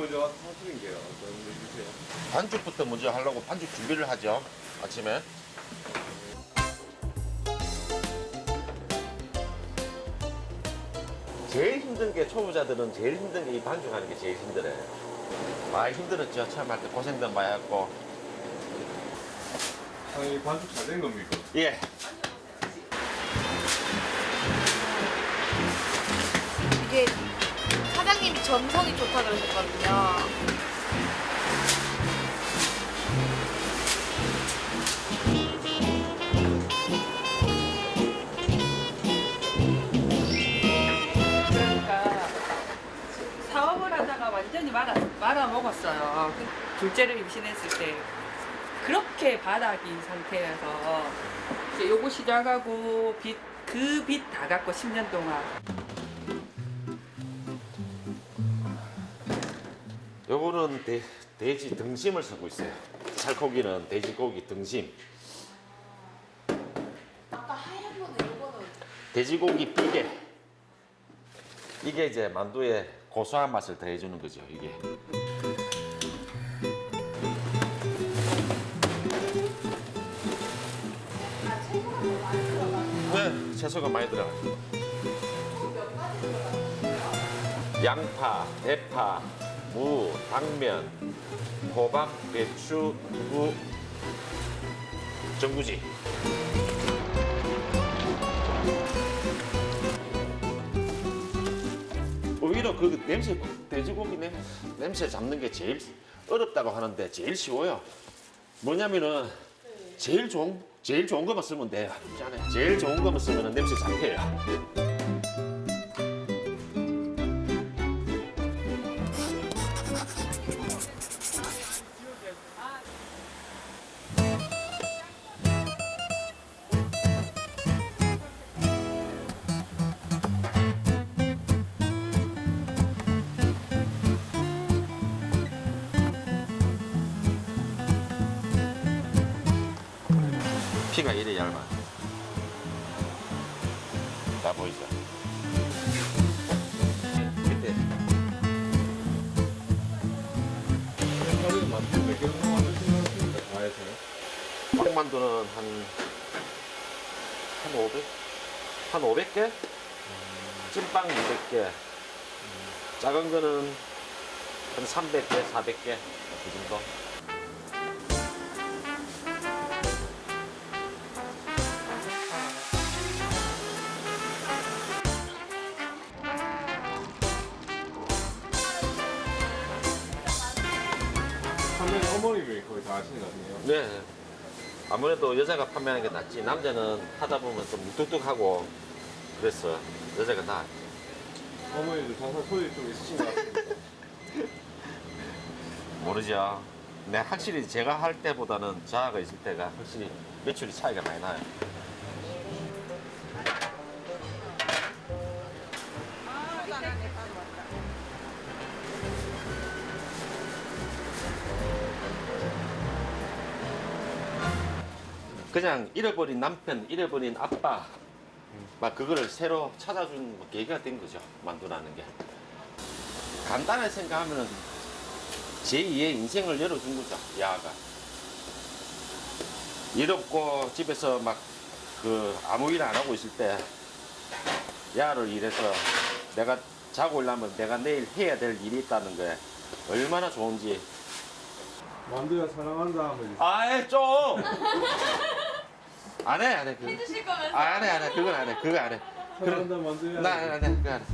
먼저 하시는 게요. 어떤 얘기세요? 반죽부터 먼저 하려고 반죽 준비를 하죠. 아침에. 제일 힘든 게 초보자들은 제일 힘든 게 이 반죽하는 게 제일 힘들어요. 많이 힘들었죠. 처음 할 때 고생도 많이 했고. 아니 반죽 잘 된 겁니까? 예. 이게 사장님이 점성이 좋다 그러셨거든요. 그러니까 사업을 하다가 완전히 말아, 말아 먹었어요. 그 둘째를 임신했을 때 그렇게 바닥인 상태여서 이제 요거 시작하고 빚 그 빚 다 갚고 10년 동안 요거는 돼, 돼지 등심을 쓰고 있어요. 살코기는 돼지고기 등심. 아까 하얀 거는 이거는 돼지고기 비계. 이게 이제 만두의 고소한 맛을 더해주는 거죠. 이게. 아, 채소가 더 많이 들어가요. 네, 채소가 많이 들어가요. 양파, 대파, 무, 당면, 호박, 배추, 두부, 전구지. 오히려 그 냄새, 돼지고기 냄, 냄새 잡는 게 제일 어렵다고 하는데 제일 쉬워요. 뭐냐면은 제일 좋은 제일 좋은 것만 쓰면 돼요. 제일 좋은 것만 쓰면 냄새 잡혀요. 피가 이래 얇아. 다 보이죠? 빵만두는 한, 한 500? 한 500개? 찐빵 200개. 작은 거는 한 300개, 400개. 그 정도. 판매는 어머님이 거의 다 하시는 것 같네요. 네. 아무래도 여자가 판매하는 게 낫지. 남자는 하다 보면 좀 무뚝뚝하고 그랬어. 여자가 나. 어머니도 장사 소리 좀 있으신 것 같습니다. 모르죠. 네, 확실히 제가 할 때보다는 자아가 있을 때가 확실히 매출이 차이가 많이 나요. 그냥 잃어버린 남편, 잃어버린 아빠, 막 그거를 새로 찾아준 계기가 된 거죠. 만두라는 게. 간단하게 생각하면은 제2의 인생을 열어준 거죠, 야가. 일 없고 집에서 막 그 아무 일 안 하고 있을 때 야를 일해서 내가 자고 일하면 내가 내일 해야 될 일이 있다는 게 얼마나 좋은지. 만두야 사랑한다 하면 아이, 좀! 안 해, 안 해. 그거. 해주실 거면서. 아, 안 해, 안 해. 그건 안 해. 그거 안 해. 사랑한다 만두야. 나, 안 해, 그거 안 해.